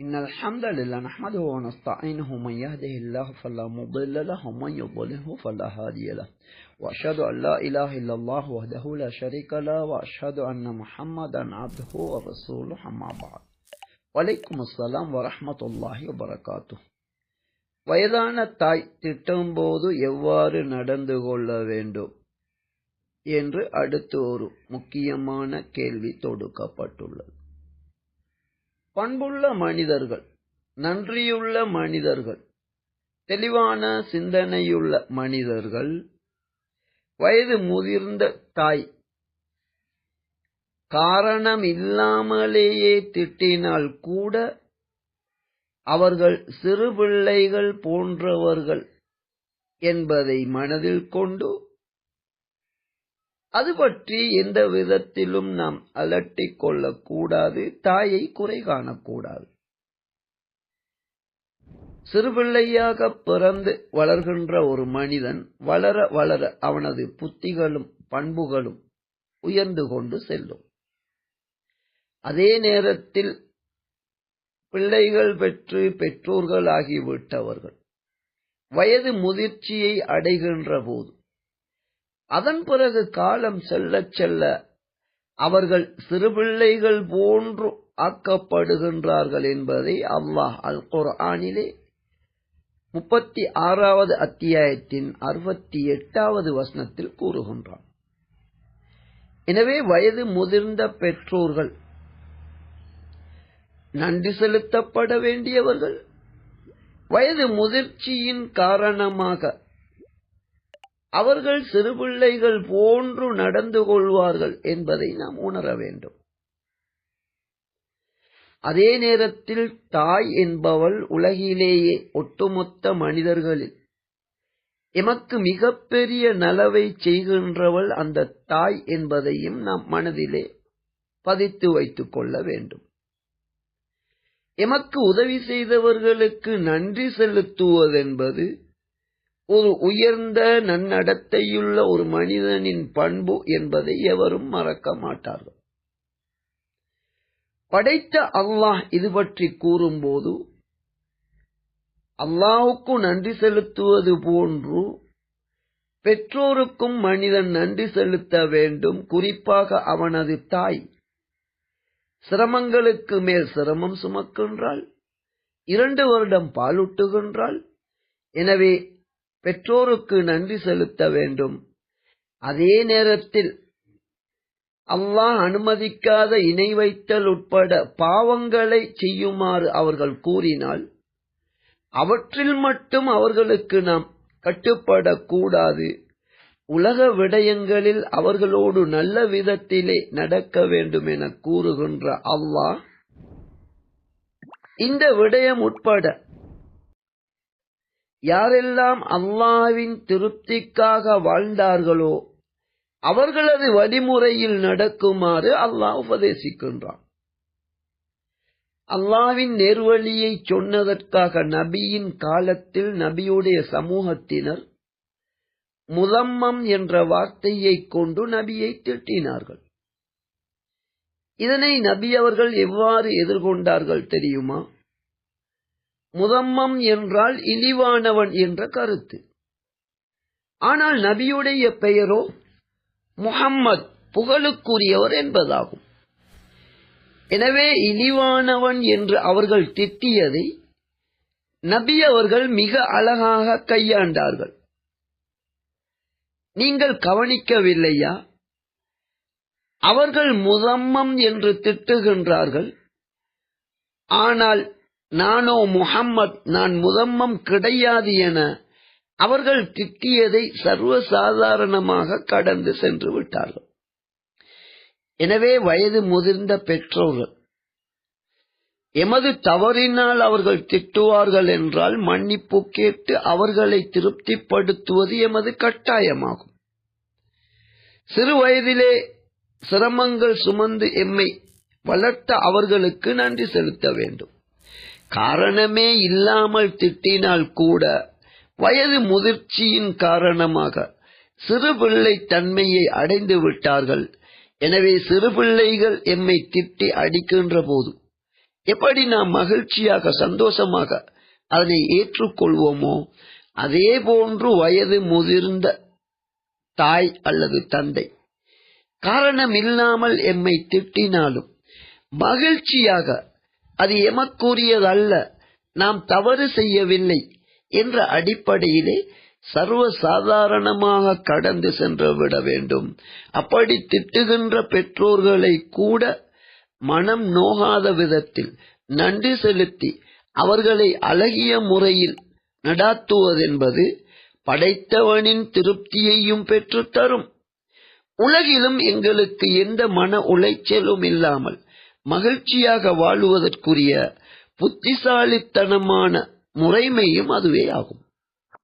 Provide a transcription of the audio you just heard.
إن الحمد لله نحمده ونستعينه من يهده الله فلا مضل له ومن يضلله فلا هادي له وأشهد أن لا إله إلا الله وحده لا شريك له وأشهد أن محمدا عبده ورسوله أما بعد வலைக்கும் அஸ்லாம் வரமத்துல்லாஹி வரகாத்து வயதான தாய் திட்டும்போது எவ்வாறு நடந்து கொள்ள வேண்டும் என்று அடுத்து ஒரு முக்கியமான கேள்வி தொடுக்கப்பட்டுள்ளது பண்புள்ள மனிதர்கள் நன்றியுள்ள மனிதர்கள் தெளிவான சிந்தனையுள்ள மனிதர்கள் வயது முதிர்ந்த தாய் காரணம் இல்லாமலேயே திட்டினால் கூட அவர்கள் சிறு பிள்ளைகள் போன்றவர்கள் என்பதை மனதில் கொண்டு அது பற்றி எந்த விதத்திலும் நாம் அலட்டிக் கொள்ளக்கூடாது தாயை குறை காணக்கூடாது. சிறுபிள்ளையாக பிறந்து வளர்கின்ற ஒரு மனிதன் வளர வளர அவனது புத்திகளும் பண்புகளும் உயர்ந்து கொண்டு செல்லும். அதே நேரத்தில் பிள்ளைகள் பெற்று பெற்றோர்கள் ஆகிவிட்டவர்கள் வயது முதிர்ச்சியை அடைகின்ற போது அதன் பிறகு காலம் செல்ல செல்ல அவர்கள் சிறுபிள்ளைகள் போன்று ஆக்கப்படுகின்றார்கள் என்பதை அல்லாஹ் அல் குர்ஆனிலே முப்பத்தி ஆறாவது அத்தியாயத்தின் அறுபத்தி எட்டாவது வசனத்தில் கூறுகின்றான். எனவே வயது முதிர்ந்த பெற்றோர்கள் நன்றி செலுத்தப்பட வேண்டியவர்கள் வயது முதிர்ச்சியின் காரணமாக அவர்கள் சிறுபிள்ளைகள் போன்று நடந்து கொள்வார்கள் என்பதை நாம் உணர வேண்டும். அதே நேரத்தில் தாய் என்பவள் உலகிலேயே ஒட்டுமொத்த மனிதர்களில் எமக்கு மிகப்பெரிய நலவை செய்கின்றவள் அந்த தாய் என்பதையும் நாம் மனதிலே பதித்து வைத்துக் கொள்ள வேண்டும். எமக்கு உதவி செய்தவர்களுக்கு நன்றி செலுத்துவதென்பது ஒரு உயர்ந்த நன்னடத்தையுள்ள ஒரு மனிதனின் பண்பு என்பதை எவரும் மறக்க மாட்டார்கள். படைத்த அல்லாஹ் இது பற்றி கூறும்போது அல்லாஹுக்கு நன்றி செலுத்துவது போன்று பெற்றோருக்கும் மனிதன் நன்றி செலுத்த வேண்டும். குறிப்பாக அவனது தாய் சிரமங்களுக்கு மேல் சிரமம் சுமக்கின்றாள் இரண்டு வருடம் பாலூட்டுகின்றாள். எனவே பெற்றோருக்கு நன்றி செலுத்த வேண்டும். அதே நேரத்தில் அல்லாஹ் அனுமதிக்காத இணை வைத்தல் உட்பட பாவங்களை செய்யுமாறு அவர்கள் கூறினால் அவற்றில் மட்டும் அவர்களுக்கு நாம் கட்டுப்படக்கூடாது. உலக விடயங்களில் அவர்களோடு நல்ல விதத்திலே நடக்க வேண்டும் என கூறுகின்ற அல்லாஹ் இந்த விடயம் உட்பட யாரெல்லாம் அல்லாவின் திருப்திக்காக வாழ்ந்தார்களோ அவர்களது வழிமுறையில் நடக்குமாறு அல்லாஹ் உபதேசிக்கின்றான். அல்லாவின் நேர்வழியை சொன்னதற்காக நபியின் காலத்தில் நபியுடைய சமூகத்தினர் முதம்மம் என்ற வார்த்தையை கொண்டு நபியை திட்டினார்கள். இதனை நபி அவர்கள் எவ்வாறு எதிர்கொண்டார்கள் தெரியுமா? முதம்மம் என்றால் இழிவானவன் என்ற கருத்து. ஆனால் நபியுடைய பெயரோ முகம்மது புகழுக்குரியவர் என்பதாகும். எனவே இழிவானவன் என்று அவர்கள் திட்டியதை நபி அவர்கள் மிக அழகாக கையாண்டார்கள். நீங்கள் கவனிக்கவில்லையா? அவர்கள் முதம்மம் என்று திட்டுகின்றார்கள். ஆனால் நானோ முகம்மத் நான் முதம்மம் கிடையாது என அவர்கள் திட்டியதை சர்வசாதாரணமாக கடந்து சென்று விட்டார்கள். எனவே வயது முதிர்ந்த பெற்றோர்கள் எமது தவறினால் அவர்கள் திட்டுவார்கள் என்றால் மன்னிப்பு கேட்டு அவர்களை திருப்திப்படுத்துவது எமது கட்டாயமாகும். சிறு வயதிலே சிரமங்கள் சுமந்து எம்மை வளர்த்த அவர்களுக்கு நன்றி செலுத்த வேண்டும். காரணமே இல்லாமல் திட்டினால் கூட வயது முதிர்ச்சியின் காரணமாக சிறுபிள்ளை தன்மையை அடைந்து விட்டார்கள். எனவே சிறு பிள்ளைகள் எம்மை திட்டி அடிக்கின்ற போது எப்படி நாம் மகிழ்ச்சியாக சந்தோஷமாக அதனை ஏற்றுக்கொள்வோமோ அதே போன்று வயது முதிர்ந்த தாய் அல்லது தந்தை காரணம் இல்லாமல் எம்மை திட்டினாலும் மகிழ்ச்சியாக அது எமக்குரியதல்ல. நாம் தவறு செய்யவில்லை என்ற அடிப்படையிலே சர்வ சாதாரணமாக கடந்து சென்று விட வேண்டும். அப்படி திட்டுகின்ற பெற்றோர்களை கூட மனம் நோகாத விதத்தில் நன்றி செலுத்தி அவர்களை அழகிய முறையில் நடாத்துவதென்பது படைத்தவனின் திருப்தியையும் பெற்றுத்தரும். உலகிலும் எங்களுக்கு எந்த மன உளைச்சலும் இல்லாமல் மகிழ்ச்சியாக வாழுவதற்குரிய புத்திசாலித்தனமான முறைமையும் அதுவே ஆகும்.